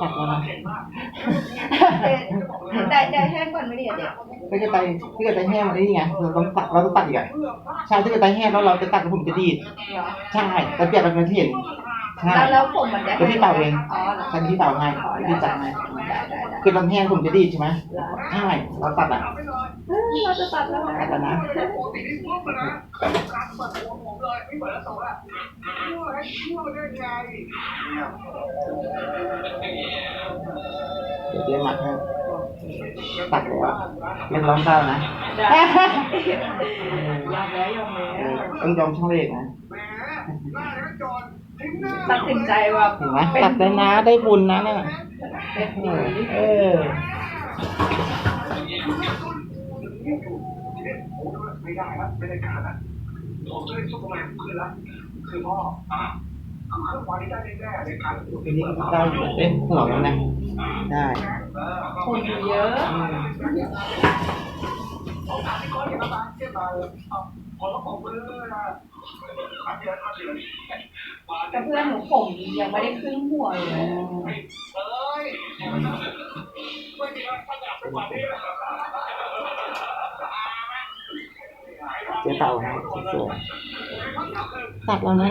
ตัดแล้วนะได้ได้แห้งก่อนไม่ได้เด็กถ้าเกิดไตถ้าเกิดไตแห้งมันนี่ไงเราต้องตัดเราต้องตัดอีกอะใช่ถ้าเกิดไตแห้งแล้วเราจะตัดแล้วผมจะดีดเหรอใช่แต่เปียกมันไม่เห็นใช่แล้วแล้วผมมันจะก็ที่เป่าเองอ๋อเหรอทันที่เป่าให้ที่ตัดให้ได้ได้ได้คือมันแห้งผมจะดีดใช่ไหมใช่เราตัดอะเฮ้ยเราจะตัดแล้วนะตัดแล้วนะ เดี๋ยวเจ๊หมักให้ตัดเลยอะเรียกร้องเก้านะได้ยอมแล้วยอมเอแล้วอต้องยอมช่างเลขนะตัดสินใจว่าเห็นไหมตัดได้นะได้บุญนะเนี่ยเป็นเอดีอเออไม่ได้ครับไม่ได้การนะ ผมจะได้ซุปเปอร์แมนขึ้นละคือพ่ออ่าคือเครื่องวันนี้ได้แน่ๆในการทีนี้ก็ได้อยู่เต้นหัวแล้วนะได้คนอยู่เยอะอืมผมถามพี่ก้อยนะครับเทียบมาเอาพอแล้วผมเออนะอันเดียวอันเดียวมาแต่เพื่อนหนูผมยังไม่ได้ครึ่งหัวเลยเอ้ยไม่มีอะไรถ้าอยากเป็นวันนี้ เจ๊เต่านะสวยๆตัดแล้วนะ